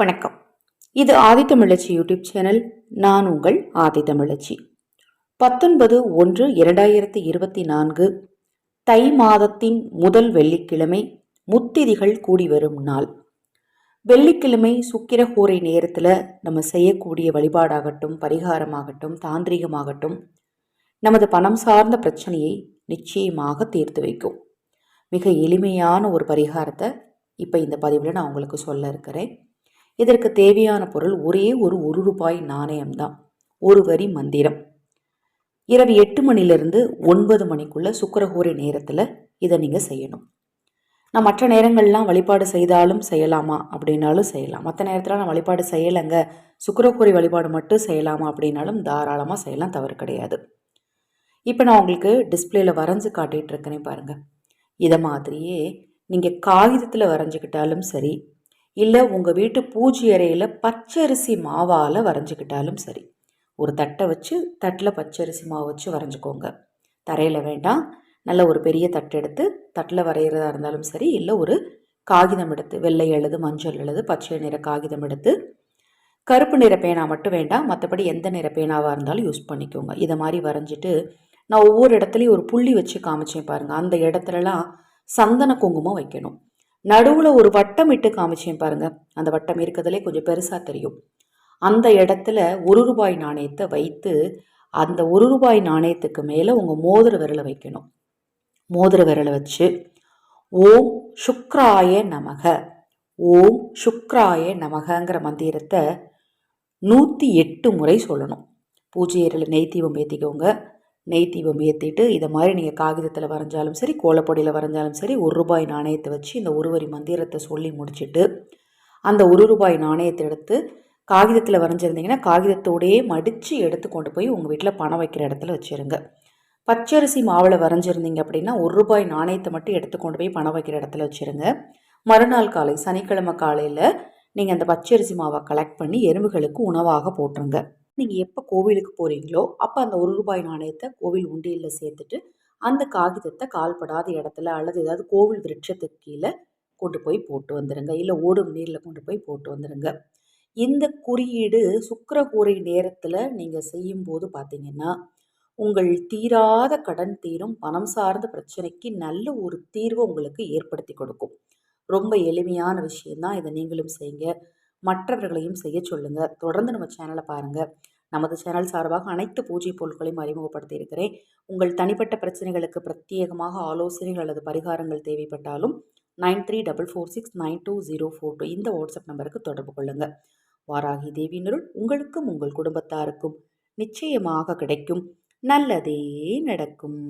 வணக்கம். இது ஆதித்தமிழச்சி YouTube channel. நான் உங்கள் ஆதித்தமிழச்சி. பத்தொன்பது ஒன்று இரண்டாயிரத்தி இருபத்தி நான்கு தை மாதத்தின் முதல் வெள்ளிக்கிழமை முத்திதிகள் கூடி வரும் நாள். வெள்ளிக்கிழமை சுக்கிரஹோரை நேரத்தில் நம்ம செய்யக்கூடிய வழிபாடாகட்டும் பரிகாரமாகட்டும் தாந்திரிகமாகட்டும் நமது பணம் சார்ந்த பிரச்சனையை நிச்சயமாக தீர்த்து வைக்கும். மிக எளிமையான ஒரு பரிகாரத்தை இப்போ இந்த பதிவில் நான் உங்களுக்கு சொல்ல இருக்கிறேன். இதற்கு தேவையான பொருள் ஒரே ஒரு ஒரு ரூபாய் நாணயம்தான். ஒரு வரி மந்திரம். இரவு எட்டு மணிலிருந்து ஒன்பது மணிக்குள்ள சுக்கரஹோரை நேரத்தில் இதை நீங்கள் செய்யணும். நான் மற்ற நேரங்கள்லாம் வழிபாடு செய்தாலும் செய்யலாமா? அப்படின்னாலும் செய்யலாம். மற்ற நேரத்தில் நான் வழிபாடு செய்யலைங்க. சுக்கரஹோரை வழிபாடு மட்டும் செய்யலாமா? அப்படின்னாலும் தாராளமாக செய்யலாம் தவறு கிடையாது. இப்போ நான் உங்களுக்கு டிஸ்பிளேல வரைஞ்சு காட்டிகிட்டு இருக்கேனே பாருங்கள் இதை மாதிரியே நீங்கள் காகிதத்தில் வரைஞ்சிக்கிட்டாலும் சரி இல்லை உங்கள் வீட்டு பூஜை அறையில் பச்சரிசி மாவால் வரைஞ்சிக்கிட்டாலும் சரி. ஒரு தட்டை வச்சு தட்டில் பச்சரிசி மாவு வச்சு வரைஞ்சிக்கோங்க. தரையில் வேண்டாம். நல்ல ஒரு பெரிய தட்டு எடுத்து தட்டில் வரைகிறதா இருந்தாலும் சரி இல்லை ஒரு காகிதம் எடுத்து வெள்ளை எழுது மஞ்சள் எழுது பச்சை நிற காகிதம் எடுத்து கருப்பு நிற பேனா மட்டும் வேண்டாம். மற்றபடி எந்த நிற பேனாவாக இருந்தாலும் யூஸ் பண்ணிக்கோங்க. இதை மாதிரி வரைஞ்சிட்டு நான் ஒவ்வொரு இடத்துலையும் ஒரு புள்ளி வச்சு காமிச்சேன் பாருங்கள் அந்த இடத்துலலாம் சந்தன குங்குமம் வைக்கணும். நடுவில் ஒரு வட்டம் இட்டு காமிச்சேன் பாருங்க. அந்த வட்டம் இருக்கிறதுலே கொஞ்சம் பெருசாக தெரியும். அந்த இடத்துல ஒரு ரூபாய் நாணயத்தை வைத்து அந்த ஒரு ரூபாய் நாணயத்துக்கு மேலே உங்கள் மோதிர விரலை வைக்கணும். மோதிர விரலை வச்சு ஓம் சுக்ராய நமக ஓம் சுக்ராய நமகங்கிற மந்திரத்தை நூற்றி எட்டு முறை சொல்லணும். பூஜை ஏரியில் நெய் தீபம் ஏற்றிக்கோங்க நெய் தீபம் ஏற்றிட்டு இதை மாதிரி நீங்கள் காகிதத்தில் வரைஞ்சாலும் சரி கோலப்பொடியில் வரைஞ்சாலும் சரி ஒரு ரூபாய் நாணயத்தை வச்சு இந்த ஒருவரி மந்திரத்தை சொல்லி முடிச்சுட்டு அந்த ஒரு ரூபாய் நாணயத்தை எடுத்து காகிதத்தில் வரைஞ்சிருந்தீங்கன்னா காகிதத்தோடையே மடித்து எடுத்து கொண்டு போய் உங்கள் வீட்டில் பணம் வைக்கிற இடத்துல வச்சுருங்க. பச்சரிசி மாவில் வரைஞ்சிருந்தீங்க அப்படின்னா ஒரு ரூபாய் நாணயத்தை மட்டும் எடுத்து கொண்டு போய் பணம் வைக்கிற இடத்துல வச்சுருங்க. மறுநாள் காலை சனிக்கிழமை காலையில் நீங்கள் அந்த பச்சரிசி மாவை கலெக்ட் பண்ணி எறும்புகளுக்கு உணவாக போட்டுருங்க. நீங்கள் எப்போ கோவிலுக்கு போகிறீங்களோ அப்போ அந்த ஒரு ரூபாய் நாணயத்தை கோவில் உண்டியலில் சேர்த்துட்டு அந்த காகிதத்தை கால்படாத இடத்துல அல்லது ஏதாவது கோவில் விருட்சத்துக்கு கீழே கொண்டு போய் போட்டு வந்துடுங்க இல்லை ஓடும் நீரில் கொண்டு போய் போட்டு வந்துடுங்க இந்த குறியீடு சுக்கரகூரை நேரத்தில் நீங்கள் செய்யும்போது பார்த்தீங்கன்னா உங்கள் தீராத கடன் தீரும் பணம் சார்ந்த பிரச்சனைக்கு நல்ல ஒரு தீர்வை உங்களுக்கு ஏற்படுத்தி கொடுக்கும். ரொம்ப எளிமையான விஷயந்தான் இதை நீங்களும் செய்யுங்க. மற்றவர்களையும் செய்ய சொல்லுங்கள் தொடர்ந்து நம்ம சேனலை பாருங்கள் நமது சேனல் சார்பாக அனைத்து பூஜை பொருட்களையும் அறிமுகப்படுத்தி இருக்கிறேன். உங்கள் தனிப்பட்ட பிரச்சனைகளுக்கு பிரத்யேகமாக ஆலோசனைகள் அல்லது பரிகாரங்கள் தேவைப்பட்டாலும் nine three double four six nine two zero four two இந்த வாட்ஸ்அப் நம்பருக்கு தொடர்பு கொள்ளுங்கள் வாராகி தேவியினருள் உங்களுக்கும் உங்கள் குடும்பத்தாருக்கும் நிச்சயமாக கிடைக்கும். நல்லதே நடக்கும்.